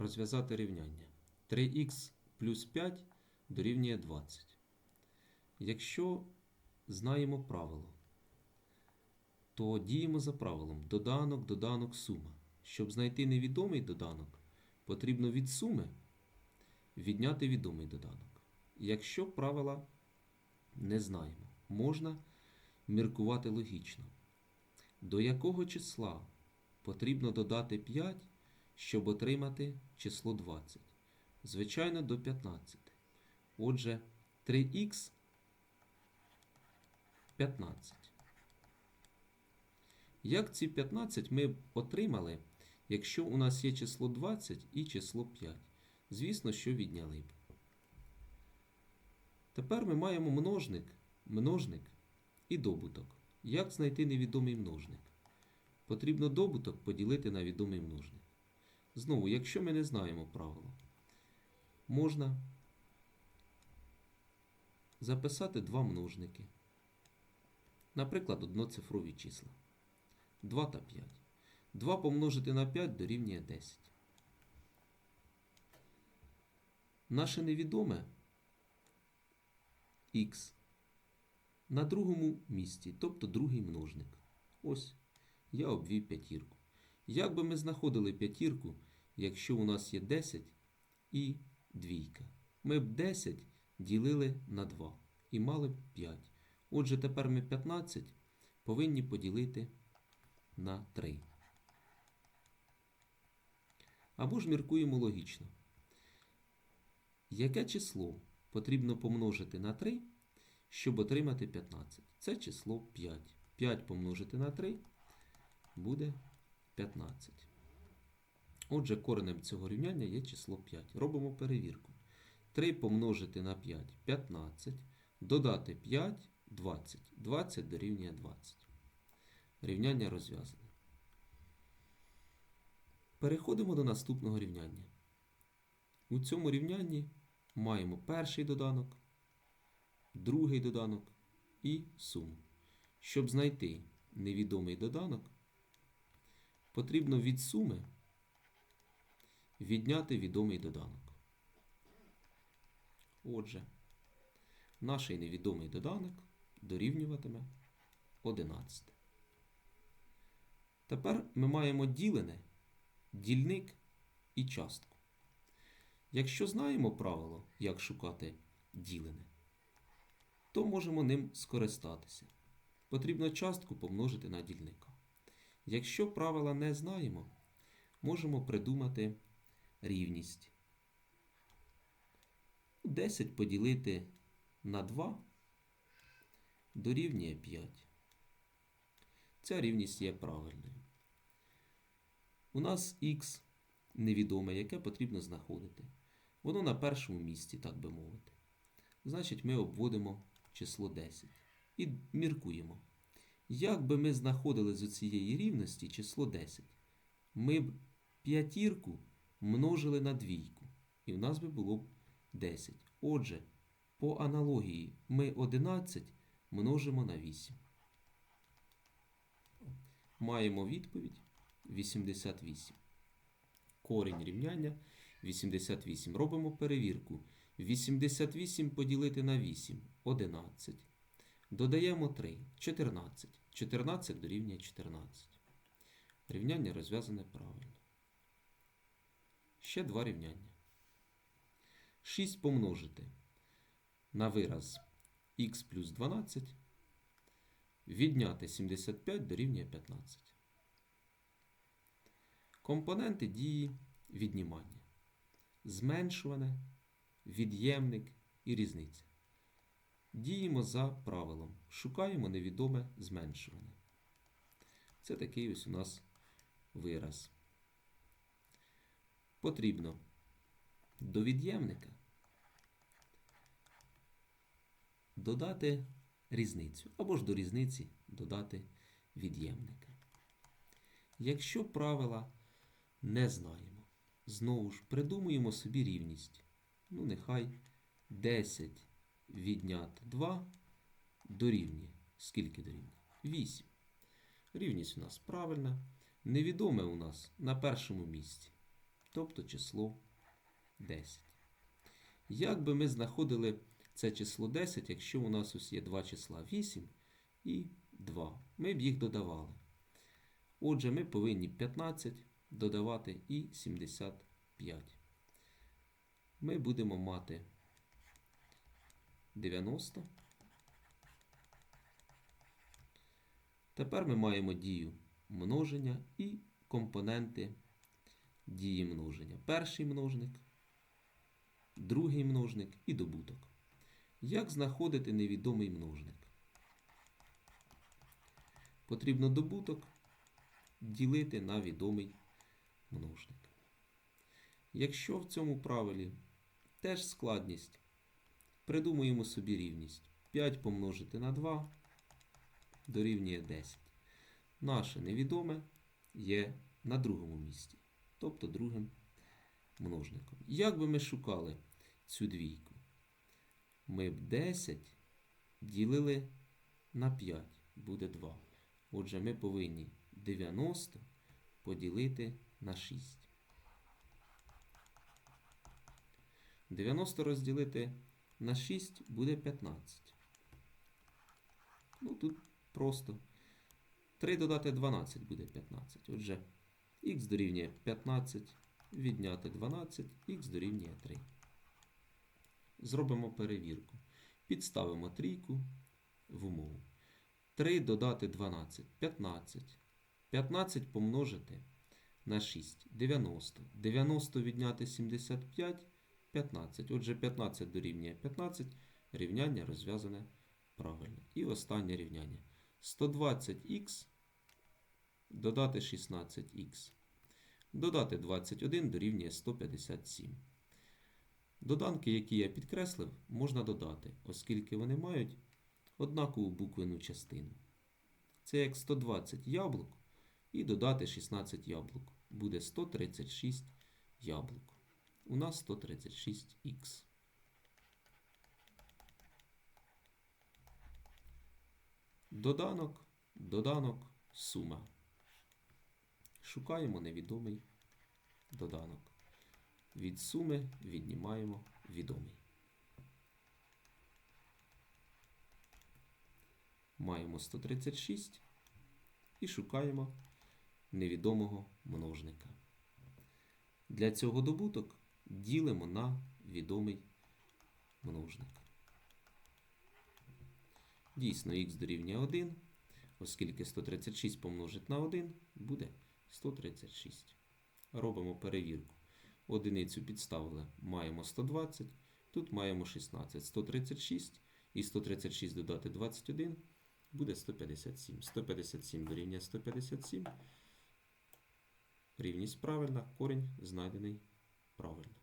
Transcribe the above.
розв'язати рівняння. 3х плюс 5 дорівнює 20. Якщо знаємо правило, то діємо за правилом доданок, доданок, сума. Щоб знайти невідомий доданок, потрібно від суми відняти відомий доданок. Якщо правила не знаємо, можна міркувати логічно. До якого числа потрібно додати 5, щоб отримати число 20? Звичайно, до 15. Отже, 3х 15. Як ці 15 ми отримали, якщо у нас є число 20 і число 5? Звісно, що відняли б. Тепер ми маємо множник, множник і добуток. Як знайти невідомий множник? Потрібно добуток поділити на відомий множник. Знову, якщо ми не знаємо правила, можна записати два множники. Наприклад, одноцифрові числа. 2 та 5. 2 помножити на 5 дорівнює 10. Наше невідоме х на другому місці, тобто другий множник. Ось я обвів п'ятірку. Як би ми знаходили п'ятірку, якщо у нас є 10 і двійка? Ми б 10 ділили на 2 і мали б 5. Отже, тепер ми 15 повинні поділити на 3. Або ж міркуємо логічно. Яке число потрібно помножити на 3, щоб отримати 15? Це число 5. 5 помножити на 3 буде 15. Отже, коренем цього рівняння є число 5. Робимо перевірку. 3 помножити на 5 15. Додати 5 20. 20 дорівнює 20. Рівняння розв'язане. Переходимо до наступного рівняння. У цьому рівнянні маємо перший доданок, другий доданок і суму. Щоб знайти невідомий доданок, потрібно від суми відняти відомий доданок. Отже, наш невідомий доданок дорівнюватиме 11. Тепер ми маємо ділене, дільник і частку. Якщо знаємо правило, як шукати ділене, то можемо ним скористатися. Потрібно частку помножити на дільника. Якщо правила не знаємо, можемо придумати рівність. 10 поділити на 2 дорівнює 5. Ця рівність є правильною. У нас х невідоме, яке потрібно знаходити. Воно на першому місці, так би мовити. Значить, ми обводимо число 10 і міркуємо. Як би ми знаходили з цієї рівності число 10? Ми б п'ятірку множили на двійку, і в нас би було б 10. Отже, по аналогії ми 11 множимо на 8. Маємо відповідь 88. Корінь рівняння 88. Робимо перевірку. 88 поділити на 8 11. Додаємо 3 14. 14 дорівнює 14. Рівняння розв'язане правильно. Ще два рівняння. 6 помножити на вираз х плюс 12. Відняти 75 дорівнює 15. Компоненти дії віднімання. Зменшуване, від'ємник і різниця. Діємо за правилом. Шукаємо невідоме зменшуване. Це такий ось у нас вираз. Потрібно до від'ємника додати різницю, або ж до різниці додати від'ємника. Якщо правила не знаємо, знову ж придумуємо собі рівність. Ну, нехай 10 відняти 2 дорівнює. Скільки дорівнює? 8. Рівність у нас правильна. Невідоме у нас на першому місці. тобто число 10. Як би ми знаходили це число 10, якщо у нас ось є два числа 8 і 2? Ми б їх додавали. Отже, ми повинні 15 додавати і 75. Ми будемо мати 90. Тепер ми маємо дію множення і компоненти дії множення. Перший множник, другий множник і добуток. Як знаходити невідомий множник? Потрібно добуток ділити на відомий множник. Якщо в цьому правилі теж складність, придумуємо собі рівність. 5 помножити на 2 дорівнює 10. Наше невідоме є на другому місці, тобто другим множником. Як би ми шукали цю двійку? Ми б 10 ділили на 5, буде 2. Отже, ми повинні 90 поділити на 6. 90 розділити на 6 буде 15. Ну, тут просто 3 додати 12 буде 15. Отже, х дорівнює 15, відняти 12, х дорівнює 3. Зробимо перевірку. Підставимо трійку в умову. 3 додати 12 15. 15 помножити на 6 90. 90 відняти 75 15. Отже, 15 дорівнює 15. Рівняння розв'язане правильно. І останнє рівняння. 120х додати 16х. Додати 21 дорівнює 157. Доданки, які я підкреслив, можна додати, оскільки вони мають однакову буквену частину. Це як 120 яблук і додати 16 яблук. Буде 136 яблук. У нас 136х. Доданок, доданок, сума. Шукаємо невідомий доданок. Від суми віднімаємо відомий. Маємо 136 і шукаємо невідомого множника. Для цього добуток ділимо на відомий множник. Дійсно, х дорівнює 1, оскільки 136 помножить на 1 буде 136. Робимо перевірку. Одиницю підставили, маємо 120, тут маємо 16, 136 і 136 додати 21 буде 157. 157 дорівнює 157. Рівність правильна, корінь знайдений правильно.